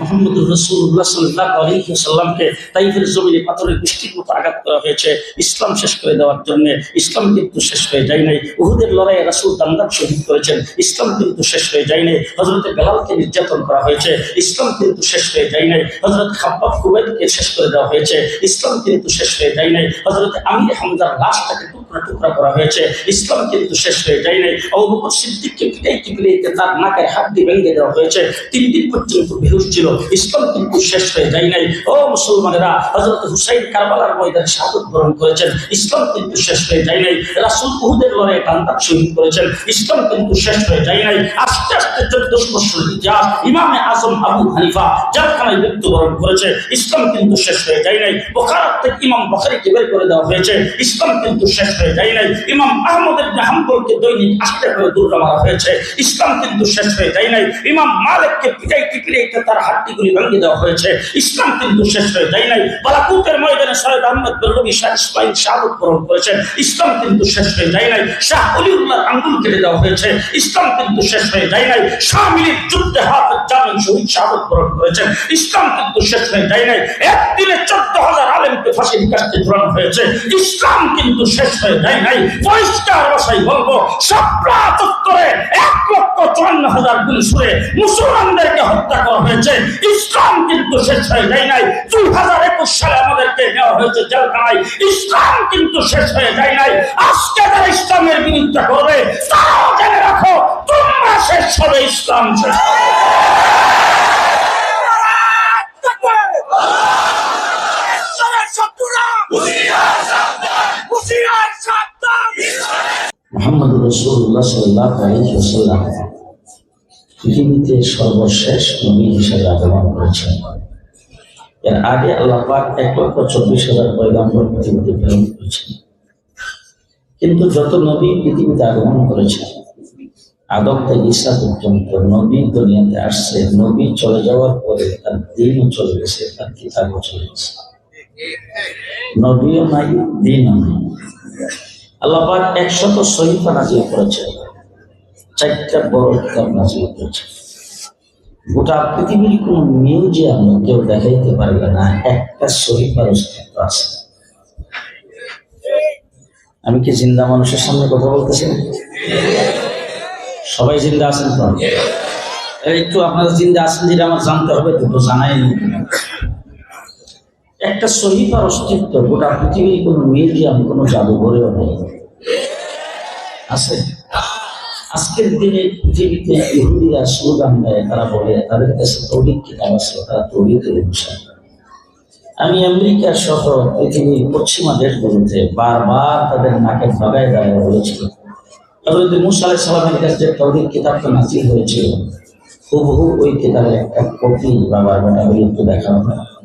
মোহাম্মদ রসুল্লাহ সাল্লাহ আলহিমসাল্লামকে তাইফের জমিনে পাথরের বৃষ্টির মতো আঘাত করা হয়েছে। ইসলাম শেষ করে দেওয়ার জন্য ইসলাম কিন্তু শেষ হয়ে যায় নাই। উহুদের লড়াইয়ে রাসুল দান্দার শহীদ করেছেন। ইসলাম কিন্তু শেষ হয়ে যায় নাই। হজরত বেলালকে নির্যাতন করা হয়েছে। ইসলাম কিন্তু শেষ হয়ে যায় নাই। হজরত খাব্বাব কুবেদকে শেষ করে দেওয়া হয়েছে। ইসলাম কিন্তু শেষ হয়ে যায় নাই। হজরত আমির হামদার লাশটাকে টুকরা টুকরা করা হয়েছে। ইসলাম কিন্তু শেষ হয়ে যায় নাই সিদ্দিককে তার নাকের হাড্ডি ভেঙে দেওয়া হয়েছে। তিন দিন পর্যন্ত ছিল। ইসলাম কিন্তু শেষ হয়ে ও মুসলমানেরা হজরত হুসাইন কারবালার ময়দানে করেছেন। ইসলাম কিন্তু শেষ হয়ে রাসুল কান্দার শহীদ করেছেন। ইসলাম কিন্তু শেষ হয়ে আস্তে আস্তে চোদ্দশ বছর ইতিহাস ইমামে আজম আবু হানিফা জেলখানায় মৃত্যুবরণ করেছে। ইসলাম কিন্তু শেষ হয়ে যায় নাই থেকে ইমাম বখারিকে বের করে দেওয়া হয়েছে। ইসলাম কিন্তু শেষ হয়ে যায় নাই ইমাম আহমদ ইবনে হাম্বলকে দৈনিক আশিটা করে দৌড়া মারা হয়েছে। ইসলাম কিন্তু শেষ হয়ে যায় নাই। ইমাম মালিককে পিটাইতে পিটাইতে তার হাড্ডিগুলি ভেঙে দেওয়া হয়েছে। ইসলাম কিন্তু শেষ হয়ে যায় নাই। বালাকুতের ময়দানে সৈয়দ আহমদ বেল্লবী শাহ ইসমাইল শাহাদত বরণ করেছেন। ইসলাম কিন্তু শেষ হয়ে যায় নাই। শাহ অলিউল্লাহ আঙ্গুল কেটে দেওয়া হয়েছে। ইসলাম কিন্তু শেষ হয়ে যায় নাই। শামিলের যুদ্ধে হাত জামিন শহীদ শাহাদত বরণ করেছেন। ইসলাম কিন্তু শেষ হয়ে যায় নাই। একদিনে চোদ্দ হাজার আলেমকে ফাঁসির কাছে ঝুলানো হয়েছে। ইসলাম কিন্তু শেষ হয়ে যায় নাই পরিষ্কার ভাষায় বলব সাপড়া চত্বরে এক লক্ষ চুয়ান্ন হাজার গুণ সুরে মুসলমানদেরকে হত্যা করা হয়েছে। ইসলাম কিন্তু শেষ হয়ে যায় নাই। দুই হাজার একুশ সালে আমাদেরকে নেওয়া হয়েছে জেলখানায়। ইসলাম কিন্তু শেষ হয়ে যায় নাই। আজকে যারা ইসলামের বিরুদ্ধে করবে তারাও জেনে রাখো, তোমরা শেষ হবে, ইসলাম শেষ হবে। মোহাম্মদ রসুল্লাহ সাল্লাহ আলহিসাল্লাহ পৃথিবীতে সর্বশেষ নবী হিসেবে আগমন করেছেন। এর আগে আল্লাহ পাক এক লক্ষ চব্বিশ হাজার পয়গাম্বর পৃথিবীতে প্রেরণ করেছেন। কিন্তু যত নবী পৃথিবীতে আগমন করেছেন, আদম থেকে ঈসা পর্যন্ত নবী দুনিয়াতে আসছে, নবী চলে যাওয়ার পরে তার দিনও চলে গেছে, তার কিতাবও চলে গেছে। নবীও নাই, দিনও নাই। আল্লাহ পাক একশত সহিফা নাজিল করেছেন। চারটা বড় কিতাব নাজিল করেছেন। গোটা পৃথিবীর কোন মিউজিয়ামে কেউ দেখাইতে পারবে না, একটা সহিফার অস্তিত্ব আছে। আমি কি জিন্দা মানুষের সামনে কথা বলতেছি? সবাই জিন্দা আছেন তো? একটু আপনারা জিন্দা আছেন, যেটা আমার জানতে হবে দুটো জানাই নেই একটা সহিফার অস্তিত্ব, গোটা পৃথিবীর কোনো মিউজিয়াম কোনো জাদুঘরেও নেই। আছে? আজকের দিনে পৃথিবীতে ইহুদিরা স্লোগান দেয়, তারা বলে, তাদের কাছে তৌহিদ কিতাব আছে তারা তৌহিদের অনুসার। আমি আমেরিকা সহ পৃথিবীর পশ্চিমা দেশগুলোতে বারবার তাদের নাকে ভাগায় দাঁড়িয়ে বলেছিল। মুসা আলাইহিস সালামের কাছে যে তৌহিদ কিতাবটা নাজিল হয়েছিল। হুবহু ওই কিতাবের একটা কপি বাবার বেটা বলে একটু দেখানো হয়।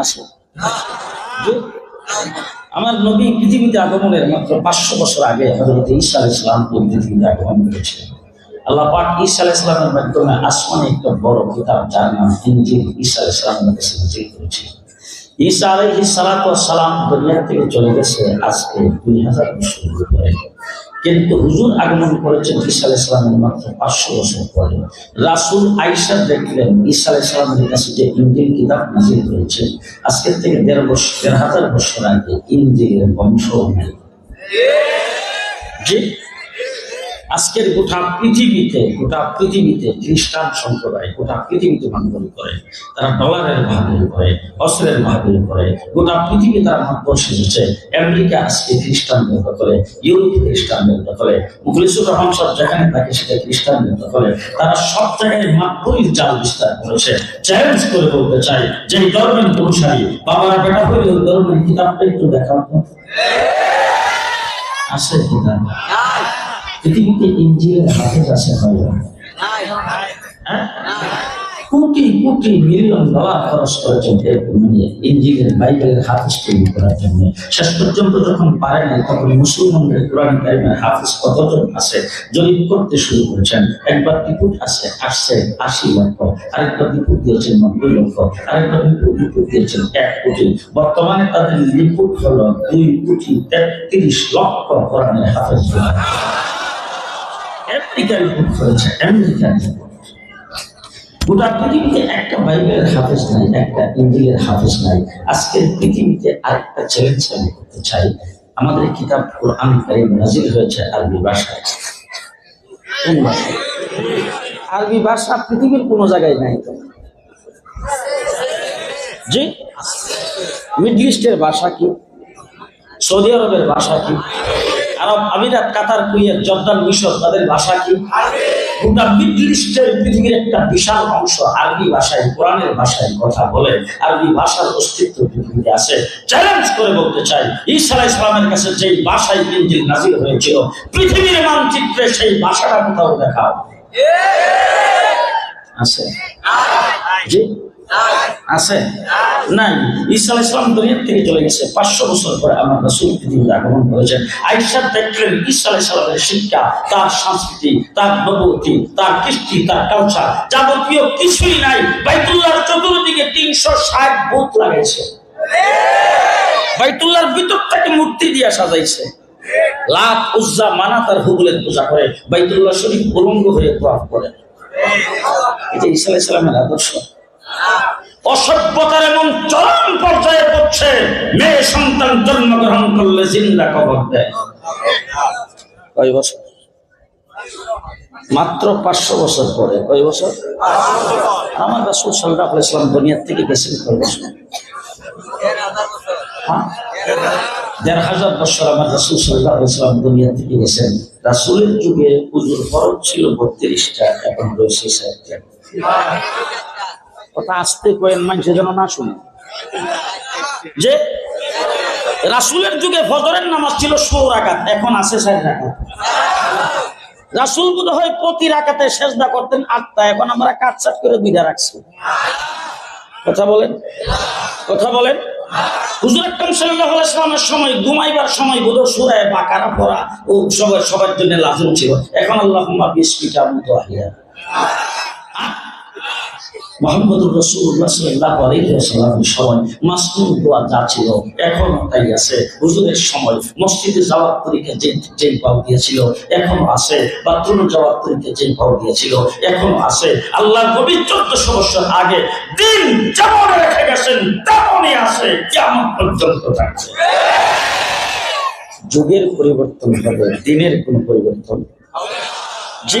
আসো। আমার নবী পৃথিবীতে আগমনের মাত্র পাঁচশো বছর আগে হজরত ঈসা আলাহ ইসলাম পৃথিবীতে আগমন করেছিলেন। আল্লাহ পাক ঈসা আলাহ ইসলামের মাধ্যমে আসমানে একটা বড় কিতাব যার নাম ইঞ্জিল ঈসা আলাহ ইসলামের কাছে নাজিল করেছিলেন ঈসা আলাইহি সালাতু সালাম দুনিয়া থেকে চলে গেছে আজকে দুই হাজার বছর কিন্তু হুজুর আগমন করেছেন ঈসা ইসলামের মাত্র পাঁচশো বছর পরে। রাসুল আইসা দেখলেন, ঈসা ইসলামের কাছে যে ইঞ্জিল কিতাব নাজিল হয়েছে, আজকের থেকে দেড় বছর, দেড় হাজার বছর আগে ইঞ্জিলের বংশ নেই আজকের গোটা পৃথিবীতে গোটা পৃথিবীতে খ্রিস্টান সম্প্রদায়, গোটা পৃথিবীতে বান্ধবী করে, তারা ডলারের বাহাদুরি করে, অস্ত্রের বাহাদুরি করে, গোটা পৃথিবী তারা মাত্র সেজেছে। আমেরিকা আজকে খ্রিস্টান খ্রিস্টানদের দখলে ইউরোপ খ্রিস্টান খ্রিস্টানদের দখলে মুখলিসুর রহমান সব যেখানে থাকে সেটা খ্রিস্টান খ্রিস্টানদের করে। তারা সব জায়গায় মাত্রই জাল বিস্তার করেছে। চ্যালেঞ্জ করে বলতে চাই, যে ধর্মের অনুসারী, বাবার বেটা হইলে ওই ধর্মের কিতাবটা একটু দেখাও তো। আছে কিতাব? পৃথিবীতে ইঞ্জিনের হাফেজ আছে হয় হ্যাঁ? কোটি কোটি মিলিয়ন ডলার খরচ করেছেন মানে বাইবেলের হাফিজ তৈরি করার জন্য শেষ পর্যন্ত যখন পারে না তখন মুসলমানদের কোরআন কারিমের হাফিজ কতজন আছে জরিপ করতে শুরু করেছেন একবার রিপোর্ট আছে আসছে আশি লক্ষ আরেকবার রিপোর্ট দিয়েছেন নব্বই লক্ষ আরেকবার রিপোর্ট রিপোর্ট দিয়েছেন এক কোটি বর্তমানে তাদের রিপোর্ট হলো দুই কোটি তেত্রিশ লক্ষ কোরআনের হাফিজ আমেরিকা রিপোর্ট গোটা পৃথিবীতে একটা বাইবেলের হাফেজ নাই, একটা হাফেজ নাই। আজকের পৃথিবীতে আরেকটা চ্যালেঞ্জ আমি করতে চাই। আমাদের কিতাব কোরআন কারিম হয়েছে আরবি ভাষায়। আরবি ভাষা পৃথিবীর কোনো জায়গায় নাই জি? মিডল ইস্টের ভাষা কি? সৌদি আরবের ভাষা কি? আরব আমিরাত কাতার কুয়েত জর্দান মিশর তাদের ভাষা কি? গোটা মিডল ইস্টের পৃথিবীর একটা বিশাল অংশ আরবি ভাষায় কোরআনের ভাষায় কথা বলে। আরবি ভাষার অস্তিত্ব পৃথিবীতে আছে। চ্যালেঞ্জ করে বলতে চাই ঈসা আলাইহিস সালামের কাছে যেই ভাষায় ইঞ্জিল নাজিল হয়েছিল পৃথিবীর মানচিত্রে সেই ভাষাটা কোথাও দেখাও? আছে। জি? আছে? নাই। ঈসা আলাইহিস সালাম দুনিয়া থেকে চলে গেছে। পাঁচশো বছর পরে আমার রাসূল পৃথিবীতে আগমন করেছেন। আয়েশা দেখলেন ঈসা আলাইহিস সালামের শিক্ষা, তার সংস্কৃতি, তার নবতী তার কৃষ্টি, তার কালচার যাবতীয় কিছুই নাই। বাইতুল্লাহর চতুর্দিকে তিনশো ষাট বুথ লাগাইছে। বাইতুল্লাহর ভিতরটাকে মূর্তি দিয়ে সাজাইছে। লাত উজ্জা মানা তার হুবুলের পূজা করে, বাইতুল্লাহ শরীফ উলঙ্গ হয়ে তোয়াফ করে এটা ঈসা আলাইহিস সালামের আদর্শ। অসভ্যতার এমন চরম পর্যায়ে পড়ছে, মেয়ে সন্তান জন্মগ্রহণ করলে জিন্দা কবর দেয়। বছর? মাত্র পাঁচশো বছর পরে। কয় বছর? আমার রাসুল সাল্লাহ ইসলাম দুনিয়ার থেকে গেছেন কয় বছর? হ্যাঁ? দেড় হাজার বছর আমার রাসুল সাল্লাহ ইসলাম দুনিয়া থেকে গেছেন। রাসুলের যুগে পুজোর খরচ ছিল বত্রিশটা, এখন রয়েছে কথা আসতে কয়েন, মানুষ যেন না শুনে। যে রাসুলের যুগে ফজরের নামাজ ছিল ষোলো রাকাত, এখন আছে চার রাকাত। রাসুল বোধ হয় প্রতি রাকাতে সেজদা করতেন আটটা, এখন আমরা কাটছাট করে দুইটা রাখছি। কথা বলেন? কথা বলেন? হুজুর সময় সময় ও সবার সবার জন্য লাজম ছিল। এখন আল্লাহুম্মা বিসমিকা মুতাহিয়া। মোহাম্মদুর রসুল্লাহ সাল্লাহ আলাইসাল্লামের সময় মাসনুর দোয়া যা ছিল এখনও তাই আছে। হুজুরের সময় মসজিদে যাওয়ার তরিকা যে যে পাও দিয়েছিল এখনও আছে। বাথরুমে যাওয়ার তরিকা যে পাও দিয়েছিল এখনও আছে। আল্লাহ নবী চোদ্দশো বছর আগে দিন যেমন রেখে গেছেন তেমনই আছে। কেমন পর্যন্ত থাকছে। যুগের পরিবর্তন হবে দিনের কোন পরিবর্তন জি।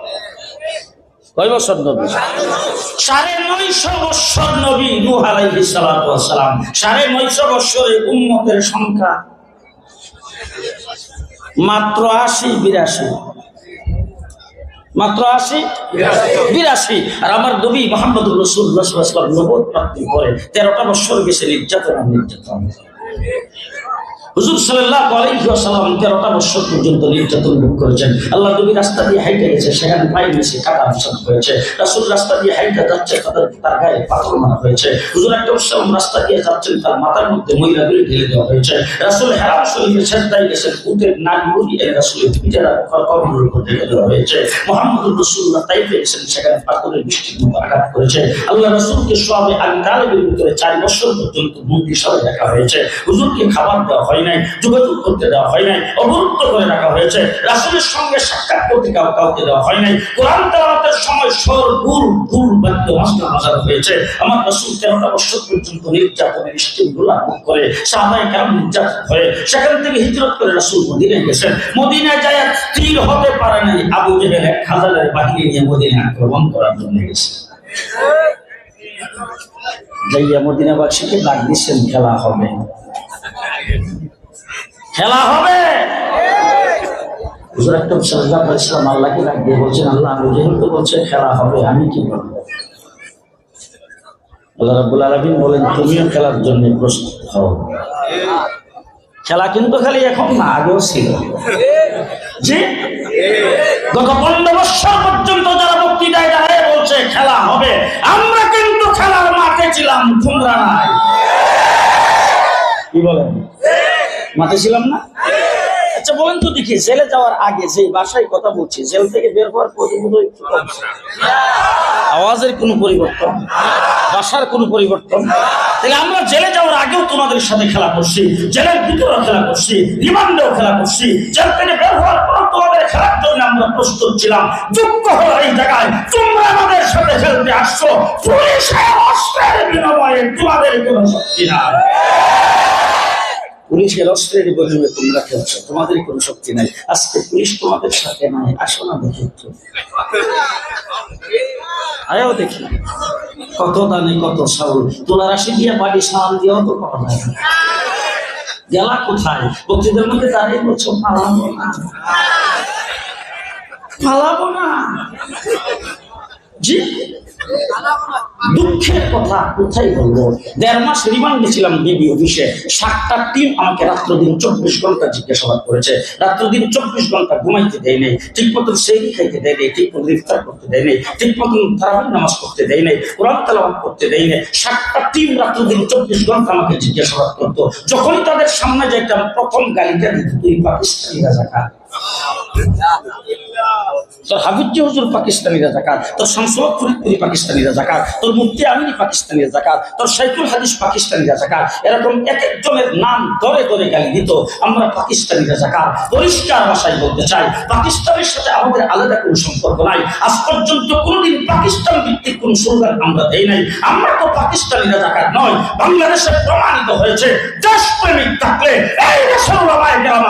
কয় বছর নবী? সাড়ে নয়শো বৎসর নবী নূহ আলাইহিস সালাম। সাড়ে নয়শো বৎসরে উম্মতের সংখ্যা মাত্র আশি বিরাশি। মাত্র আশি? বিরাশি। আর আমার নবী মোহাম্মদ রসুল্লাহ নবদ প্রাপ্তি করে তেরোটা বৎসর গেছে নির্যাতন নির্যাতন। হুজুর সাল্লাহ তেরোটা বছর পর্যন্ত নির্যাতন ভোগ করেছেন। আল্লাহ নবী রাস্তা দিয়ে হাইটে গেছে, সেখানে পায়ে হয়েছে। রাসুল রাস্তা দিয়ে হাইটে যাচ্ছে, তাদের তার গায়ে পাথর মারা হয়েছে। হুজুর একটা সাল্লাম রাস্তা দিয়ে যাচ্ছেন, তার মধ্যে ঢেলে দেওয়া হয়েছে। রাসুল হেরাম গেছেন নাক রাসুলের কবরের উপর ঢেলে দেওয়া হয়েছে। রসুল্লাহ তাই পেয়েছেন, সেখানে পাথরের বৃষ্টির আঘাত করেছে। আল্লাহ রসুলকে সবে আমি তালেবের ভিতরে চার বছর পর্যন্ত বন্দি দেখা হয়েছে। হুজুরকে খাবার দেওয়া হয় নাই, যোগাযোগ করতে দেওয়া হয় নাই অবরুদ্ধ করে রাখা হয়েছে। রাসুলের সঙ্গে সাক্ষাৎ করতে কাউকে দেওয়া হয় নাই। কোরআন তেলাওয়াতের সময় সর গুল গুল বাদ্য মাস্টার বাজার হয়েছে। আমার রাসুল তেরোটা বছর পর্যন্ত নির্যাতনের স্টিম গোলা ভোগ করে, সাহাবায় কেমন নির্যাতন হয়ে সেখান থেকে হিজরত করে রাসুল মদিনায় গেছেন। মদিনায় যায় স্থির হতে পারে নাই, আবু জেহেল এক হাজারের বাহিনী নিয়ে মদিনায় আক্রমণ করার জন্য গেছে। যাইয়া মদিনাবাসীকে ডাক দিচ্ছেন খেলা হবে। খেলা হবে। হুজুর বলছেন, আল্লাহ আমি যেহেতু বলছে, খেলা হবে, আমি কি করব? আল্লাহ বলেন, তুমিও খেলার জন্য প্রস্তুত হও। খেলা কিন্তু খালি এখন না, আগেও ছিল। গত পনেরো বছর পর্যন্ত যারা বক্তৃতায় খেলা হবে। আমরা কিন্তু খেলার মাঠে ছিলাম তোমরা কি বলেন? মাঠে ছিলাম না? আচ্ছা বলেন তো দেখি, জেলে যাওয়ার আগে যে বাসায় কথা বলছি, জেল থেকে বের হওয়ার। আওয়াজের কোনো পরিবর্তন? বাসার কোনো পরিবর্তন? তাহলে আমরা জেলে যাওয়ার আগেও তোমাদের সাথে খেলা করছি, জেলের ভিতরেও খেলা করছি, রিমান্ডেও খেলা করছি, জেল থেকে বের হওয়ার পর তোমাদের খেলার জন্য আমরা প্রস্তুত ছিলাম। যোগ্য হলো এই জায়গায়, তোমরা আমাদের সাথে খেলতে আসছো, পুলিশের অস্ত্রের বিনিময়ে তোমাদের কোনো শক্তি নাই। পুলিশের অস্ত্রের বিনিময়ে তোমরা খেলছো। তোমাদের কোনো শক্তি নাই। আজকে পুলিশ তোমাদের সাথে নাই। আসো না দেখে। আয়ও দেখি। কত দানে কত চাউল তোলা রাশি দিয়ে বাড়ি সাল দিয়েও তো করা যায় গেলা কোথায়? বক্তৃতার মধ্যে দাঁড়িয়ে বলছো, পালাবো না। পালাবো না। জি? দুঃখের কথা কোথায় বলব? দেড় মাস রিমান্ডে ছিলাম ডিবি অফিসে। সাতটা টিম আমাকে রাত্র দিন চব্বিশ ঘণ্টা জিজ্ঞাসাবাদ করেছে। রাত্র দিন চব্বিশ ঘণ্টা ঘুমাইতে দেয় নেই ঠিক মতন সেই খাইতে দেয় নেই ঠিক মতন ইফতার করতে দেয় নেই ঠিক মতন তারাবির নামাজ করতে দেয় নেই, কোরআন তালাবাদ করতে দেয় নেই। সাতটা টিম রাত্র দিন চব্বিশ ঘণ্টা আমাকে জিজ্ঞাসাবাদ করতো। যখনই তাদের সামনে যাইতাম, প্রথম গালিটা দিত, তুই পাকিস্তানি রাজাকার। তোর হাবিজি হুজুর পাকিস্তানি রাজাকার তোর শামসুল ফরিদপুরি পাকিস্তানি রাজাকার তোর মুফতি আমিনী পাকিস্তানি রাজাকার তোর সাইকুল হাদিস পাকিস্তানি রাজাকার এরকম এক একজনের নাম ধরে ধরে গালি দিত, আমরা পাকিস্তানি রাজাকার পরিষ্কার ভাষায় বলতে চাই, পাকিস্তানের সাথে আমাদের আলাদা কোনো সম্পর্ক নাই। আজ পর্যন্ত কোনোদিন পাকিস্তান ভিত্তিক কোন স্লোগান আমরা দেই নাই। আমরা তো পাকিস্তানি রাজাকার নয়, বাংলাদেশে প্রমাণিত হয়েছে, দেশপ্রেমিক থাকলে এই দেশের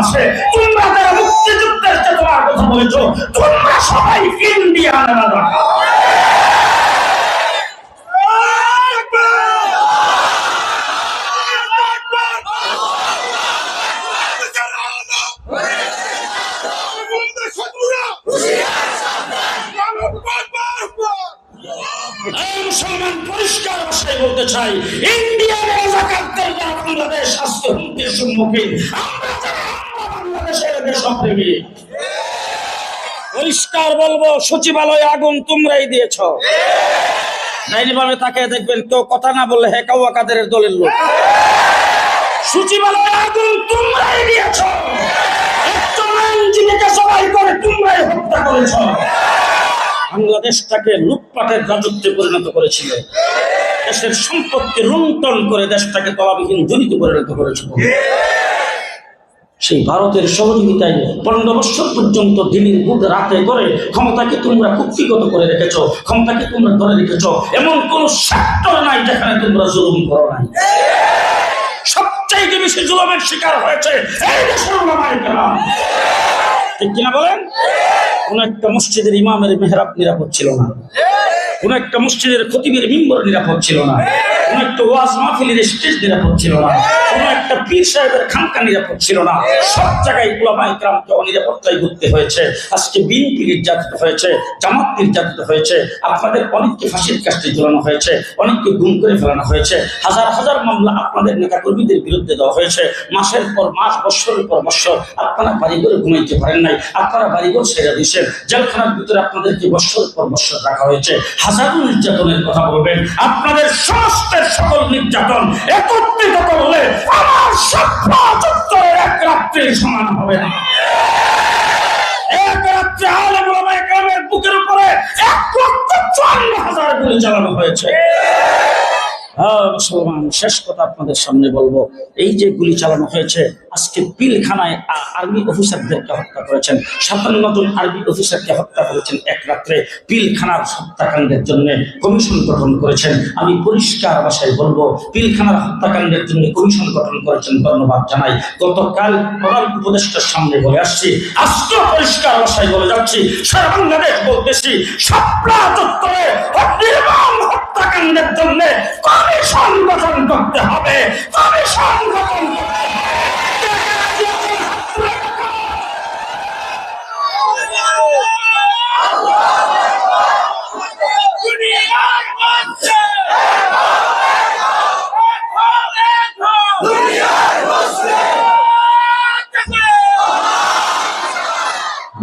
আছে, তোমরা যারা মুক্তিযুদ্ধের যে তোমার কথা বলেছ। তোমরা সবাই ইন্ডিয়ান রাজাকার মুসলমান পরিষ্কার ভাষায় বলতে চাই, ইন্ডিয়ান যারা বাংলাদেশ হুমকির সম্মুখীন আমরা পরিষ্কার বলব, সচিবালয়ে আগুন তোমরাই দিয়েছ। তাকে দেখবেন কেউ কথা না বললে হে কাউয়া কাদের দলের লোক। সচিবালয়ে আগুন তোমরাই দিয়েছ। সম্পত্তি লুণ্ঠন করে দেশটাকে তলাবিহীন জড়িত পরিণত করেছিল। সেই ভারতের সহযোগিতায় পনেরো বছর পর্যন্ত দিনের বুধ রাতে করে ক্ষমতাকে তোমরা কুক্ষিগত করে রেখেছ, ক্ষমতাকে তোমরা ধরে রেখেছ। এমন কোন সেক্টর নাই যেখানে তোমরা জুলুম করো নাই। সবচাইতে বেশি জুলুমের শিকার হয়েছে ঠিক কিনা বলেন? কোন একটা মসজিদের ইমামের মেহরাব নিরাপদ ছিল না। কোন একটা মসজিদের খতিবের মিম্বর নিরাপদ ছিল না। কোন একটা ওয়াজ মাহফিলের স্টেজ নিরাপদ ছিল না। কোন একটা পীর সাহেবের খানকা নিরাপদ ছিল না। সব জায়গায় অনিরাপত্তায় ঘুরতে হয়েছে। আজকে বিএনপি নির্যাতিত হয়েছে, জামাত নির্যাতিত হয়েছে। আপনাদের অনেককে ফাঁসির কাজটি ঝুলানো হয়েছে, অনেককে গুম করে ফেলানো হয়েছে। হাজার হাজার মামলা আপনাদের নেতা কর্মীদের বিরুদ্ধে দেওয়া হয়েছে। মাসের পর মাস, বৎসরের পর বৎসর আপনারা বাড়িঘরে ঘুমাইতে পারেন নাই। আপনারা বাড়িঘর ছেড়ে দিয়েছেন। জেলখানার ভিতরে আপনাদেরকে বৎসর পর বৎসর রাখা হয়েছে। হাজারো নির্যাতনের কথা বলবেন। আপনাদের সমস্তের সকল নির্যাতন একত্রিত করলে আমার চত্বরের এক রাত্রে সমান হবে না। এক রাত্রে আলেম বুকের উপরে এক লক্ষ চুয়ান্ন হাজার গুলি চালানো হয়েছে। হ্যাঁ, মুসলমান, শেষ কথা আপনাদের সামনে বলব। এই যে গুলি চালানো হয়েছে, আজকে পিলখানায় আর্মি অফিসারদেরকে হত্যা করেছেন। সাতান্ন জন আর্মি অফিসারকে হত্যা করেছেন এক রাত্রে। পিলখানার হত্যাকাণ্ডের জন্য কমিশন গঠন করেছেন। আমি পরিষ্কার ভাষায় বলব, পিলখানার হত্যাকাণ্ডের জন্য কমিশন গঠন করেছেন, ধন্যবাদ জানাই। গতকাল প্রধান উপদেষ্টার সামনে বলে আসছি, আজকে পরিষ্কার ভাষায় বলে যাচ্ছি, সারা বাংলাদেশ বলতেছি সাপলা চত্বরে হত্যাকাণ্ডের জন্য কমিশন গঠন করতে হবে কমিশন গঠন করতে হবে। দুনিয়ার মধ্যে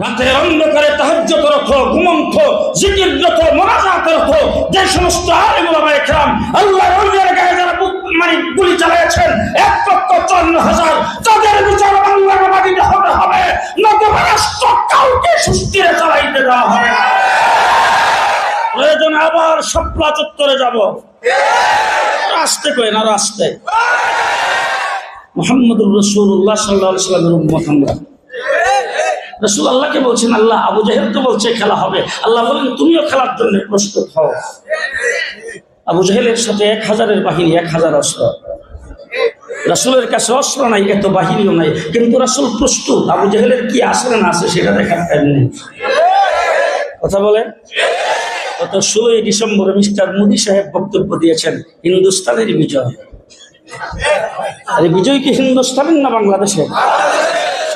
রাতের অন্ধকারে তাহাজ্জত রাখো ঘুমন্ত জিকিররত মোনাজাত রাখো যে সমস্ত আলেম ওলামায়ে কেরাম আল্লাহর ওলিয়ার গায়ে যারা বুক মানিক চালিয়েছেন এক লক্ষ চুয়ান্ন হাজার তাদের বিচার বাংলার হতে হবে, নতুবা রাষ্ট্র কাউকে সুস্থিরে চালাইতে দেওয়া হবে। আবার সপ্লা চত্বরে যাব। আসতে কই না রাস্তে মোহাম্মদুর রসুল্লাহ রসুল আল্লাহকে বলছেন, আল্লাহ আবু জাহেদ তো বলছে, খেলা হবে। আল্লাহ বলেন, তুমিও খেলার জন্য প্রস্তুত হও। আবু জাহেলের সাথে এক হাজারের বাহিনী, এক হাজার অস্ত্র। রাসুলের কাছে অস্ত্র নাই, এত বাহিনীও নাই। কিন্তু রাসুল প্রস্তুত। আবু জাহেলের কি আছে না আছে সেটা দেখার নেই। কথা বলে গত ষোলোই ডিসেম্বর মিস্টার মোদি সাহেব বক্তব্য দিয়েছেন হিন্দুস্তানের বিজয়। আরে বিজয় কি হিন্দুস্তানের না বাংলাদেশে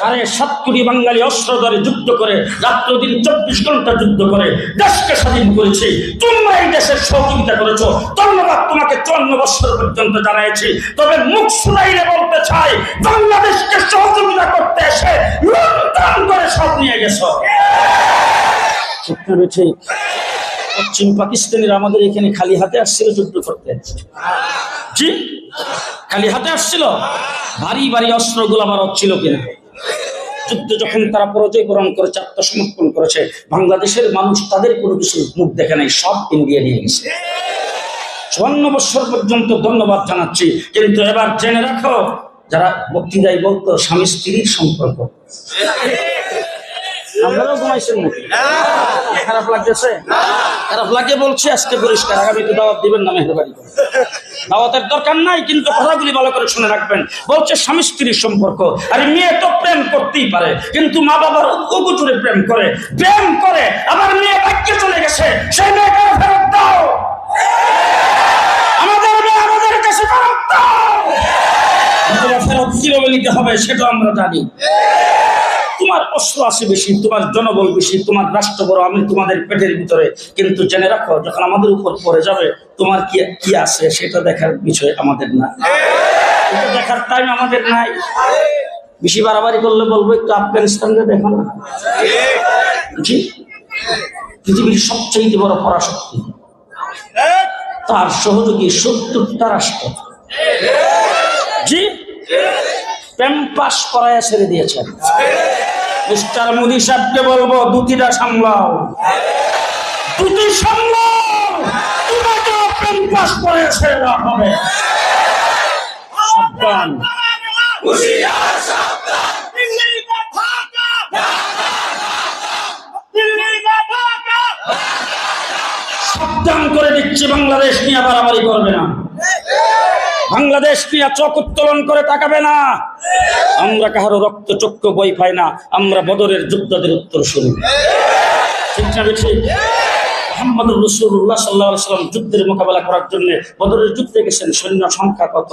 সাড়ে সাত কোটি বাঙালি অস্ত্র ধরে যুদ্ধ করে রাত্র দিন চব্বিশ ঘণ্টা যুদ্ধ করে, দেশকে স্বাধীন করেছে। তোমরা এই দেশের সহযোগিতা করেছ। ধন্যবাদ তোমাকে চুয়ান্ন বছর পর্যন্ত জানাইছি। তবে মুখ শুনাইলে বলতে চাই, বাংলাদেশকে সহযোগিতা করতে এসে লুণ্ঠন করে সব নিয়ে গেছো। পশ্চিম পাকিস্তানিরা আমাদের এখানে খালি হাতে আসছিল যুদ্ধ করতে। খালি হাতে আসছিল? ভারী ভারী অস্ত্র অস্ত্রগুলো আমার ছিল কিনা? যুদ্ধ যখন তারা পরাজয় বরণ করেছে, আত্মসমর্পণ করেছে, বাংলাদেশের মানুষ তাদের কোনো কিছু মুখ দেখে নাই, সব ইন্ডিয়া নিয়ে গেছে চুয়ান্ন বছর পর্যন্ত ধন্যবাদ জানাচ্ছি, কিন্তু এবার জেনে রাখো, যারা বক্তৃতায় বলতো, স্বামী স্ত্রীর সম্পর্ক। আপনারাও ঘুমাইছেন খারাপ লাগতেছে? খারাপ লাগে আজকে পরিষ্কার। দাওয়াত দিবেন না, মেহরবানি করে। দাওয়াতের দরকার নাই, কিন্তু কথাগুলি ভালো করে শুনে রাখবেন। বলছে, স্বামী স্ত্রীর সম্পর্ক। মেয়ে তো প্রেম করতেই পারে, কিন্তু মা বাবার প্রেম করে। প্রেম করে, আবার মেয়ে চলে গেছে। সেই মেয়েকে ফেরত দাও। আমাদের মেয়ে আমাদের কাছে ফেরত দাও। ফেরত কীভাবে নিতে হবে সেটা আমরা জানি। তোমার অস্ত্র আছে বেশি, তোমার জনবল বেশি, তোমার রাষ্ট্র বড়, আমি তোমাদের পেটের ভিতরে। কিন্তু জেনে রাখো, যখন আমাদের উপর পড়ে যাবে, তোমার কি কি আছে সেটা দেখার বিষয় আমাদের না। এটা দেখার টাইম আমাদের নাই। বেশি বাড়াবাড়ি করলে বলব, একটু আফগানিস্তানকে দেখো না। জি পৃথিবীর সবচেয়ে বড় পরাশক্তি। তার সহযোগী সত্তরটা রাষ্ট্র। জি? প্রেম পাস করায় ছেড়ে দিয়েছেন। মিস্টার মোদী সাহেবকে বলব, দুটিটা সামলাও। দুটি সামলাও পাস করে হবে। সাবধান। সাবধান করে দিচ্ছি, বাংলাদেশ নিয়ে বাড়াবাড়ি করবে না। বাংলাদেশ নিয়ে চোখ উত্তোলন করে তাকাবে না। আমরা কাহারো রক্ত চক্ষু বই পাই না, আমরা বদরের যোদ্ধাদের উত্তর শুনি। ঠিক না সাল্লাম যুদ্ধের মোকাবেলা করার জন্য বদরের সৈন্য সংখ্যা কত?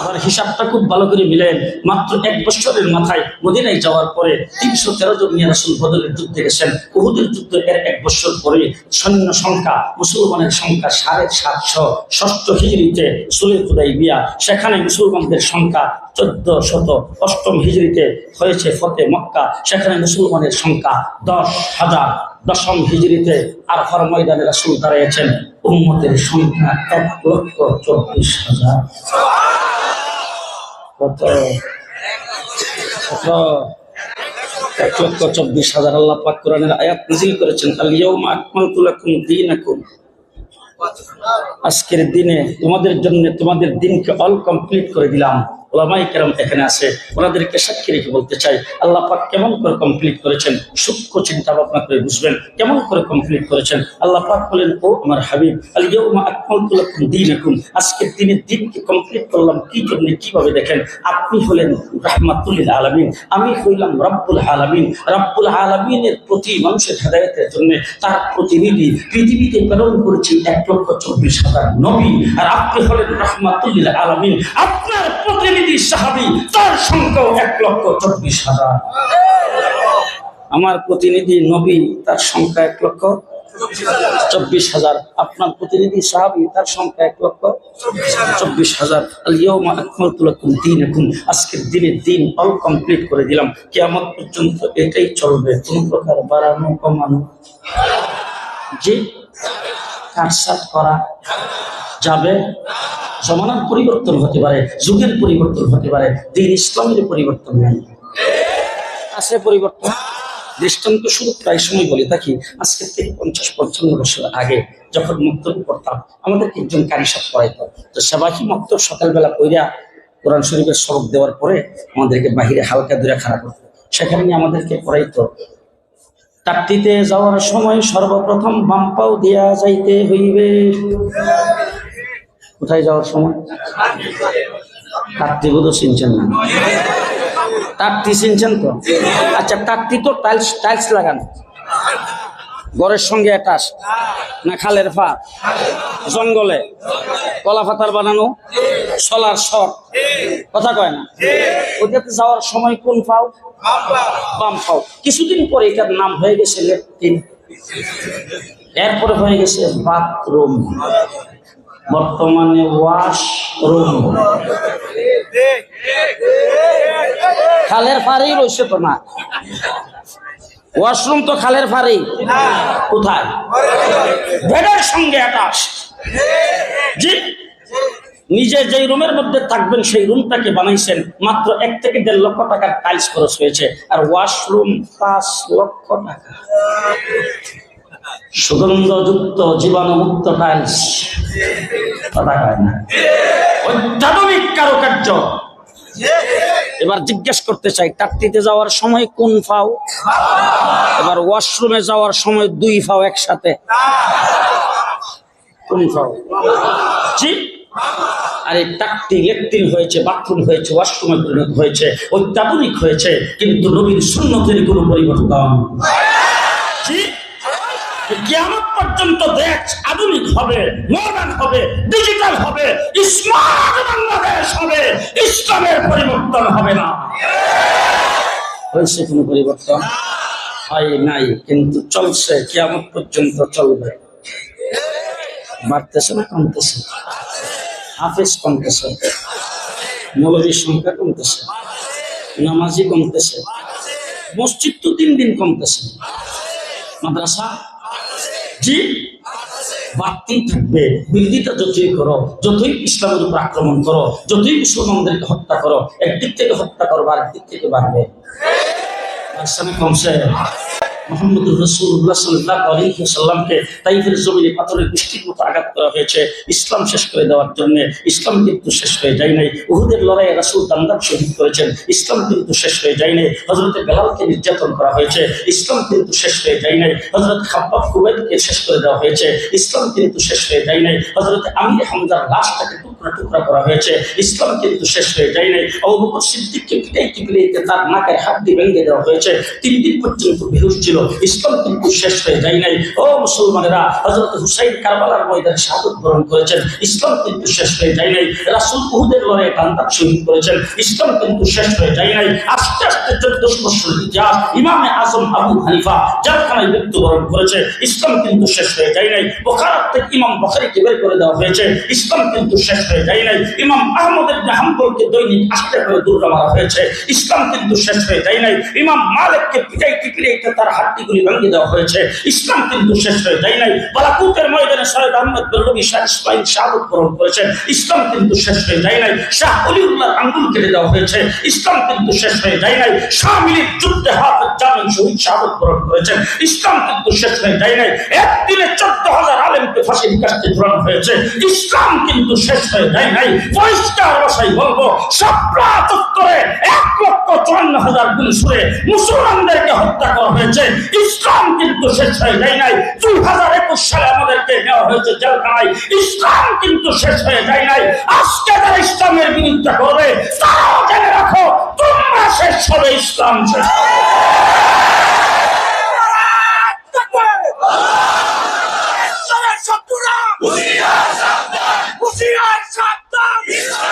আবার হিসাবটা খুব ভালো করে মিলেন মাত্র এক বছরের মাথায় মদিনায় যাওয়ার পরে তিনশো তেরো জন নিয়ে রাসুল বদলের যুদ্ধে গেছেন। উহুদের যুদ্ধ এর এক বছর পরে সৈন্য সংখ্যা, মুসলমানের সংখ্যা সাড়ে সাতশো। ষষ্ঠ হিজড়িতে সুলে খুদাই বিয়া সেখানে মুসলমানদের সংখ্যা চোদ্দ শত অষ্টম হিজড়িতে হয়েছে ফতে মক্কা, সেখানে মুসলমানের সংখ্যা দশ হাজার। দশম হিজড়িতে আরফার ময়দানে রাসুল দাঁড়িয়েছেন। উম্মতের সংখ্যা এক লক্ষ চব্বিশ হাজার। কত? এক লক্ষ চব্বিশ হাজার আল্লাহ পাক কোরআনের আয়াত নাজিল করেছেন। আল ইয়াউমা আকমালতু লাকুম দীনাকুম। আজকের দিনে তোমাদের জন্য তোমাদের দিনকে অল কমপ্লিট করে দিলাম। ওলামাই কেরাম এখানে আছে, ওনাদেরকে সাক্ষী রেখে বলতে চাই, আল্লাহ পাক কেমন করে কমপ্লিট করেছেন? সূক্ষ্ম চিন্তা ভাবনা করে বুঝবেন, কেমন করে কমপ্লিট করেছেন? আল্লাহ পাক বলেন, ও আমার হাবিব, আল ইয়াউমা আকমালতু লাকুম দীনাকুম, আজকের দিনে দিনকে কমপ্লিট করলাম কি জন্য, কীভাবে দেখেন? আপনি হলেন রাহমাতুল্লিল আলামিন, আমি হইলাম রব্বুল আলামিন, রব্বুল আলামিনের প্রতি মানুষের হেদায়তের জন্য তার প্রতিনিধি, পৃথিবীতে প্রেরণ করেছি এক লক্ষ চব্বিশ হাজার নবী, আর আপনি হলেন রহমাতুল্লিল আলামিন, আপনার প্রতিনিধি তার এক লক্ষ চব্বিশ হাজার। আমার প্রতিনিধি নবী, তার সংখ্যা এক লক্ষ চব্বিশ হাজার। আপনার প্রতিনিধি সাহাবি, তার সংখ্যা এক লক্ষ চব্বিশ হাজার। লাকুম দীনাকুম, আজকের দিনের দিন অল কমপ্লিট করে দিলাম। কিয়ামত পর্যন্ত এটাই চলবে। কোন প্রকার বাড়ানো, কমানো জি কাটসাট করা যাবে জমানার পরিবর্তন হতে পারে, যুগের পরিবর্তন হতে পারে, দিন ইসলামের পরিবর্তন নাই। আছে পরিবর্তন, দৃষ্টান্ত শুরু প্রায় সময় বলি থাকি আজকের থেকে পঞ্চাশ, পঞ্চান্ন বছর আগে যখন মুক্তব করতাম আমাদেরকে একজন কারি সাপ পড়াইতো, তো সেবাকি মক্তব সকালবেলা পইরা কোরআন শরীফের সড়ক দেওয়ার পরে আমাদেরকে বাহিরে হালকা দূরে খাড়া করতো। সেখানে আমাদেরকে পড়াইতো তাকটিতে যাওয়ার সময় সর্বপ্রথম বাম পাও দিয়া যাইতে হইবে। কোথায় যাওয়ার সময়? তাকটি বোধ চিনছেন না। তাকটি চিনছেন তো? আচ্ছা তাকটি তো টাইলস টাইলস লাগানো। ঘরের সঙ্গে অ্যাটাচ না খালের ফা জঙ্গলে। কলা পাতার বানানো। সলার শট কথা কয় না? ওইটাতে যাওয়ার সময় কোন পাও বাম পাও কিছুদিন পরে এটার নাম হয়ে গেছে লেট্রিন। এরপরে হয়ে গেছে বাথরুম। বর্তমানে ওয়াশরুম খালের ফারেই রয়েছে তো না ওয়াশরুম তো খালের ফারেই কোথায়? সঙ্গে অ্যাটাচ। জি। নিজে যেই রুমের মধ্যে থাকবেন, সেই রুমটাকে বানাইছেন মাত্র এক থেকে দেড় লক্ষ টাকার টাইলস খরচ হয়েছে। আর ওয়াশরুম পাঁচ লক্ষ টাকা। সুগন্ধযুক্ত জীবাণুমুক্ত টাইলস। কথা অত্যাধুনিক কারুকার্য। এবার জিজ্ঞেস করতে চাই টাট্টিতে যাওয়ার সময় কোন ফাও? এবার ওয়াশরুমে যাওয়ার সময় দুই ফাও একসাথে। কোন ফাও? জি? আরে টাকটি লেট্রিন হয়েছে, বাথরুম হয়েছে, ওয়াশরুমে পরিণত হয়েছে, অত্যাধুনিক হয়েছে, কিন্তু নবীর সুন্নতের কোনো পরিবর্তন। জি? কিয়ামত পর্যন্ত দেশ আধুনিক হবে মডার্ন হবে ডিজিটাল হবে স্মার্ট বাংলাদেশ হবে, ইসলামের পরিবর্তন হবে না। হয়েছে কোনো পরিবর্তন? হয় নাই, কিন্তু চলছে, কিয়ামত পর্যন্ত চলবে। বাড়তেছে না কমতেছে? হাফেজ কমতেছে। মৌলবীর সংখ্যা কমতেছে। নামাজি কমতেছে। মসজিদ তো দিন দিন কমতেছে। মাদ্রাসা জি বাড়তেই থাকবে। বিরোধিতা যতই করো, যতই ইসলামের উপর আক্রমণ করো, যতই মুসলমানদেরকে হত্যা করো, একদিক থেকে হত্যা করো আর একদিক থেকে বাড়বে। কমছে তাইফের জমিনে পাথরের মতো আঘাত করা হয়েছে। ইসলাম শেষ করে দেওয়ার জন্য ইসলাম কিন্তু শেষ হয়ে যায় নাই। উহুদের লড়াইয়ে রাসুল শহীদ করেছেন। ইসলাম কিন্তু শেষ হয়ে যায় নাই। বেলালকে নির্যাতন করা হয়েছে। ইসলাম কিন্তু শেষ হয়ে যায় নাই। হজরত খাব্বাব কুবেদকে শেষ করে দেওয়া হয়েছে। ইসলাম কিন্তু শেষ হয়ে যায় নাই। হজরত আমির হামজার লাশটাকে টুকরা টুকরা করা হয়েছে। ইসলাম কিন্তু শেষ হয়ে যায় নাই। আবু বকর সিদ্দিককে পিটাই টিপিটাইতে তার নাকের হাড্ডি ভেঙে দেওয়া হয়েছে। তিন দিন পর্যন্ত বেহুশ ছিল। ইসলাম কিন্তু শেষ হয়ে যায় নাই। ও মুসলমানেরা হজরত হুসাইন কারবালার ময়দানে শাহাদত বরণ করেছেন। ইসলাম কিন্তু শেষ হয়ে যায় নাই। রাসুল উহুদের লড়াইয়ে কান্দার শহীদ করেছেন। ইসলাম কিন্তু শেষ হয়ে যায় নাই। আস্তে আস্তে চোদ্দশো বছর ইতিহাস, ইমামে আজম আবু হানিফা জেলখানায় মৃত্যুবরণ করেছে। ইসলাম কিন্তু শেষ হয়ে যায় নাই। বোখারাত থেকে ইমাম বখারিকে বের করে দেওয়া হয়েছে। ইসলাম কিন্তু শেষ হয়ে যায় নাই। ইমাম আহমদ ইবনে হাম্বলকে দৈনিক আশিটা করে দুর্গা মারা হয়েছে। ইসলাম কিন্তু শেষ হয়ে যায় নাই। ইমাম মালিককে পিটাই টিকলিতে তার হাড্ডিগুলি ভেঙে দেওয়া হয়েছে। ইসলাম কিন্তু শেষ হয়ে যায় নাই। বালাকুতের ময়দানে সৈয়দ শাহ ইসমাইল করেছেন। ইসলাম কিন্তু শেষ হয়ে যায় নাই। শাহ অলিউল্লাহ আঙ্গুল কেটে দেওয়া হয়েছে। ইসলাম কিন্তু শেষ হয়ে যায় নাই। শামিলের যুদ্ধে হাফেজ জামিন শহীদ করেছেন। ইসলাম কিন্তু শেষ হয়ে যায় নাই। একদিনে চোদ্দ হাজার আলেমকে হয়েছে। ইসলাম কিন্তু শেষ হয়ে যায় নাই। পরিষ্কার ভাষায় বলব সাপড়া চত্বরে এক লক্ষ চুয়ান্ন হাজার গুণ সুরে মুসলমানদেরকে হত্যা করা হয়েছে। ইসলাম কিন্তু শেষ হয়ে যায় নাই। দু হাজার একুশ সালে আমাদেরকে নেওয়া হয়েছে জেলখানায়। ইসলাম কিন্তু শেষ হয়ে যায় নাই। আজকে যারা ইসলামের বিরুদ্ধে করবে তারাও জেনে রাখো, তোমরা শেষ হবে, ইসলাম শেষ Yeah.